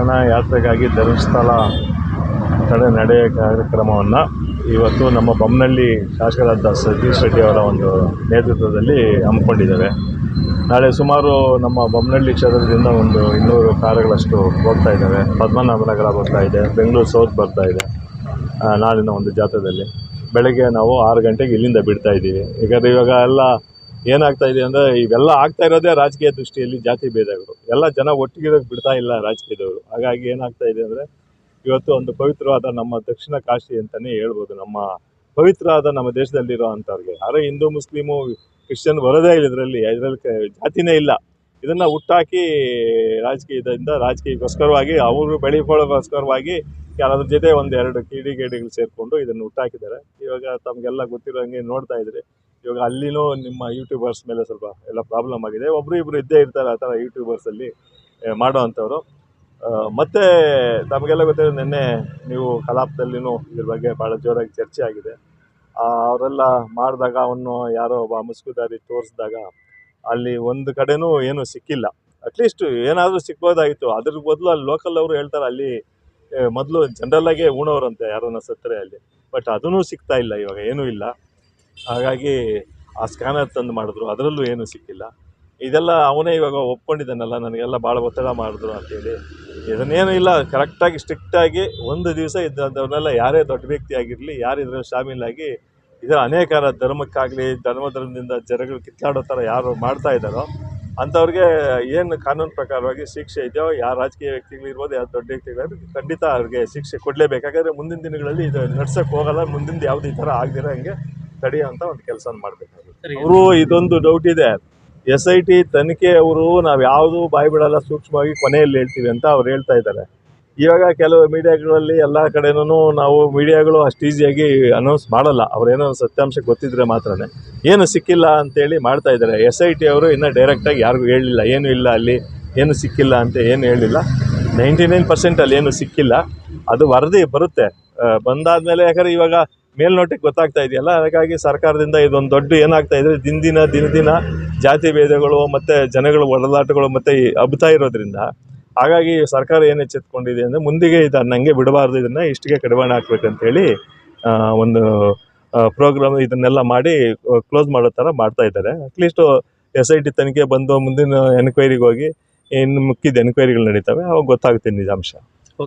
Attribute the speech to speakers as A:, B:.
A: ರಕ್ಷಣಾ ಯಾತ್ರೆಗಾಗಿ ಧರ್ಮಸ್ಥಳ ತಡೆ ನಡೆಯ ಕಾರ್ಯಕ್ರಮವನ್ನು ಇವತ್ತು ನಮ್ಮ ಬೊಮ್ಮನಹಳ್ಳಿ ಶಾಸಕರಾದ ಸತೀಶ್ ರೆಡ್ಡಿ ಅವರ ಒಂದು ನೇತೃತ್ವದಲ್ಲಿ ಹಮ್ಮಿಕೊಂಡಿದ್ದೇವೆ. ನಾಳೆ ಸುಮಾರು ನಮ್ಮ ಬೊಮ್ಮನಹಳ್ಳಿ ಕ್ಷೇತ್ರದಿಂದ ಒಂದು ಇನ್ನೂರು ಕಾರುಗಳಷ್ಟು ಹೋಗ್ತಾ ಇದ್ದಾವೆ. ಪದ್ಮನಾಭನಗರ ಬರ್ತಾ ಇದೆ, ಬೆಂಗಳೂರು ಸೌತ್ ಬರ್ತಾ ಇದೆ ನಾಳಿನ ಒಂದು ಜಾತ್ರೆಯಲ್ಲಿ ಬೆಳಗ್ಗೆ ನಾವು ಆರು ಗಂಟೆಗೆ ಇಲ್ಲಿಂದ ಬಿಡ್ತಾ ಇದ್ದೀವಿ. ಈಗ ಇವಾಗ ಎಲ್ಲ ಏನಾಗ್ತಾ ಇದೆ ಅಂದರೆ ಇವೆಲ್ಲ ಆಗ್ತಾ ಇರೋದೇ ರಾಜಕೀಯ ದೃಷ್ಟಿಯಲ್ಲಿ ಜಾತಿ ಭೇದಗಳು. ಎಲ್ಲ ಜನ ಒಟ್ಟಿಗಿರೋಕ್ಕೆ ಬಿಡ್ತಾ ಇಲ್ಲ ರಾಜಕೀಯದವರು ಹಾಗಾಗಿ ಏನಾಗ್ತಾ ಇದೆ ಅಂದರೆ ಇವತ್ತು ಒಂದು ಪವಿತ್ರವಾದ ನಮ್ಮ ದಕ್ಷಿಣ ಕಾಶಿ ಅಂತಲೇ ಹೇಳ್ಬೋದು. ನಮ್ಮ ಪವಿತ್ರವಾದ ನಮ್ಮ ದೇಶದಲ್ಲಿರೋ ಅಂಥವ್ರಿಗೆ. ಹಿಂದೂ, ಮುಸ್ಲಿಮು, ಕ್ರಿಶ್ಚಿಯನ್ ಬರೋದೇ ಇಲ್ಲ ಇದರಲ್ಲಿ. ಇದರಲ್ಲಿ ಜಾತಿನೇ ಇಲ್ಲ. ಇದನ್ನು ಹುಟ್ಟಾಕಿ ರಾಜಕೀಯದಿಂದ, ರಾಜಕೀಯಕ್ಕೋಸ್ಕರವಾಗಿ, ಅವರು ಬೆಳೆಕೊಳ್ಳೋಕ್ಕೋಸ್ಕರವಾಗಿ ಯಾರಾದ್ರ ಜೊತೆ ಒಂದು ಎರಡು ಕಿಡಿಗೇಡಿಗಳು ಸೇರಿಕೊಂಡು ಇದನ್ನು ಹುಟ್ಟಾಕಿದ್ದಾರೆ. ಇವಾಗ ತಮಗೆಲ್ಲ ಗೊತ್ತಿರೋ ಹಂಗೆ ನೋಡ್ತಾ ಇದ್ರಿ ಇವಾಗ ಅಲ್ಲಿನೂ ನಿಮ್ಮ ಯೂಟ್ಯೂಬರ್ಸ್ ಮೇಲೆ ಸ್ವಲ್ಪ ಎಲ್ಲ ಪ್ರಾಬ್ಲಮ್ ಆಗಿದೆ. ಒಬ್ಬರು ಇಬ್ಬರು ಇದ್ದೇ ಇರ್ತಾರೆ ಆ ಥರ ಯೂಟ್ಯೂಬರ್ಸಲ್ಲಿ ಮಾಡೋ ಅಂಥವ್ರು. ಮತ್ತು ತಮಗೆಲ್ಲ ಗೊತ್ತಿರೋ ನಿನ್ನೆ ನೀವು ಕಲಾಪದಲ್ಲಿನೂ ಇದ್ರ ಬಗ್ಗೆ ಭಾಳ ಜೋರಾಗಿ ಚರ್ಚೆ ಆಗಿದೆ. ಅವರೆಲ್ಲ ಮಾಡಿದಾಗ ಅವನು ಯಾರೋ ಒಬ್ಬ ಮುಸ್ಕುದಾರಿ ತೋರಿಸಿದಾಗ ಅಲ್ಲಿ ಒಂದು ಕಡೆನೂ ಏನೂ ಸಿಕ್ಕಿಲ್ಲ. ಅಟ್ಲೀಸ್ಟ್ ಏನಾದರೂ ಸಿಗ್ಬೋದಾಗಿತ್ತು ಅದ್ರ ಬದಲು ಅಲ್ಲಿ ಲೋಕಲ್ ಅವರು ಹೇಳ್ತಾರೆ, ಅಲ್ಲಿ ಮೊದಲು ಜನರಲ್ಲಾಗೆ ಉಣೋರಂತೆ ಯಾರನ್ನ ಸತ್ತರೆ ಅಲ್ಲಿ. ಬಟ್ ಅದೂ ಸಿಗ್ತಾ ಇಲ್ಲ, ಇವಾಗ ಏನೂ ಇಲ್ಲ. ಹಾಗಾಗಿ ಆ ಸ್ಕ್ಯಾನರ್ ತಂದು ಮಾಡಿದ್ರು. ಅದರಲ್ಲೂ ಏನೂ ಸಿಕ್ಕಿಲ್ಲ. ಇದೆಲ್ಲ ಅವನೇ ಇವಾಗ ಒಪ್ಕೊಂಡಿದ್ದಾನಲ್ಲ, ನನಗೆಲ್ಲ ಭಾಳ ಒತ್ತಡ ಮಾಡಿದ್ರು ಅಂತೇಳಿ. ಇದನ್ನೇನು ಇಲ್ಲ ಕರೆಕ್ಟಾಗಿ ಸ್ಟ್ರಿಕ್ಟಾಗಿ ಒಂದು ದಿವಸ ಇದ್ದವ್ರನ್ನೆಲ್ಲ ಯಾರೇ ದೊಡ್ಡ ವ್ಯಕ್ತಿ ಆಗಿರಲಿ, ಯಾರು ಇದರಲ್ಲಿ ಶಾಮೀಲಾಗಿ ಇದರ ಅನೇಕರ ಧರ್ಮಕ್ಕಾಗಲಿ ಧರ್ಮ ಧರ್ಮದಿಂದ ಜನಗಳು ಕಿತ್ತಾಡೋ ಥರ ಯಾರು ಮಾಡ್ತಾ ಇದ್ದಾರೋ, ಅಂಥವ್ರಿಗೆ ಏನು ಕಾನೂನು ಪ್ರಕಾರವಾಗಿ ಶಿಕ್ಷೆ ಇದೆಯೋ ಯಾವ ರಾಜಕೀಯ ವ್ಯಕ್ತಿಗಳು ಇರ್ಬೋದು ಯಾವ ದೊಡ್ಡ ವ್ಯಕ್ತಿಗಳು ಖಂಡಿತ ಅವ್ರಿಗೆ ಶಿಕ್ಷೆ ಕೊಡಲೇಬೇಕು. ಮುಂದಿನ ದಿನಗಳಲ್ಲಿ ಇದು ನಡ್ಸೋಕ್ಕೆ ಹೋಗಲ್ಲ ಮುಂದಿನ ಯಾವುದೇ ಈ ಥರ ಆಗದಿರೋ ಹಂಗೆ ತಡೆಯೋಂಥ ಒಂದು ಕೆಲಸ ಮಾಡಬೇಕಾಗುತ್ತೆ. ಅವರು ಇದೊಂದು ಡೌಟ್ ಇದೆ. ಎಸ್ ಐ ಟಿ ತನಿಖೆ ಅವರು ನಾವು ಯಾವುದು ಬಾಯಿ ಬಿಡಲ್ಲ ಸೂಕ್ಷ್ಮವಾಗಿ ಕೊನೆಯಲ್ಲಿ ಹೇಳ್ತೀವಿ ಅಂತ ಅವ್ರು ಹೇಳ್ತಾ ಇದ್ದಾರೆ. ಇವಾಗ ಕೆಲವು ಮೀಡಿಯಾಗಳಲ್ಲಿ ಎಲ್ಲ ಕಡೆನೂ ನಾವು ಮೀಡಿಯಾಗಳು ಅಷ್ಟು ಈಸಿಯಾಗಿ ಅನೌನ್ಸ್ ಮಾಡಲ್ಲ. ಅವ್ರೇನೋ ಸತ್ಯಾಂಶ ಗೊತ್ತಿದ್ರೆ ಮಾತ್ರನೇ. ಏನು ಸಿಕ್ಕಿಲ್ಲ ಅಂತೇಳಿ ಮಾಡ್ತಾ ಇದ್ದಾರೆ. ಎಸ್ ಐ ಟಿ ಅವರು ಇನ್ನೂ ಡೈರೆಕ್ಟಾಗಿ ಯಾರಿಗೂ ಹೇಳಿಲ್ಲ. ಏನು ಇಲ್ಲ ಅಲ್ಲಿ ಏನು ಸಿಕ್ಕಿಲ್ಲ ಅಂತ ಏನು ಹೇಳಿಲ್ಲ. ನೈಂಟಿ ನೈನ್ ಪರ್ಸೆಂಟ್ ಅಲ್ಲಿ ಏನು ಸಿಕ್ಕಿಲ್ಲ. ಅದು ವರದಿ ಬರುತ್ತೆ. ಬಂದಾದ ಮೇಲೆ ಯಾಕಂದ್ರೆ ಇವಾಗ ಮೇಲ್ನೋಟಕ್ಕೆ ಗೊತ್ತಾಗ್ತಾ ಇದೆಯಲ್ಲ? ಹಾಗಾಗಿ ಸರ್ಕಾರದಿಂದ ಇದೊಂದು ದೊಡ್ಡ ಏನಾಗ್ತಾ ಇದ್ರೆ ದಿನ ದಿನ ಜಾತಿ ಭೇದಗಳು ಮತ್ತು ಜನಗಳ ಒಡಲಾಟಗಳು ಮತ್ತು ಈ ಇರೋದ್ರಿಂದ ಹಾಗಾಗಿ ಸರ್ಕಾರ ಏನು ಎಚ್ಚೆತ್ಕೊಂಡಿದೆ ಅಂದರೆ ಮುಂದಿಗೆ ಇದನ್ನು ಅನ್ನಂಗೆ ಬಿಡಬಾರ್ದು, ಇದನ್ನು ಇಷ್ಟಿಗೆ ಕಡಿವಾಣ ಹಾಕ್ಬೇಕಂತೇಳಿ ಒಂದು ಪ್ರೋಗ್ರಾಮ್ ಇದನ್ನೆಲ್ಲ ಮಾಡಿ ಕ್ಲೋಸ್ ಮಾಡೋ ಥರ ಮಾಡ್ತಾ ಇದ್ದಾರೆ. ಅಟ್ಲೀಸ್ಟು ಎಸ್ ಐ ಟಿ ತನಿಖೆ ಬಂದು ಮುಂದಿನ ಎನ್ಕ್ವೈರಿಗೆ ಹೋಗಿ ಇನ್ನು ಮುಕ್ಕಿದ ಎನ್ಕ್ವೈರಿಗಳು ನಡೀತವೆ. ಅವಾಗ ಗೊತ್ತಾಗುತ್ತೆ ನಿಜಾಂಶ.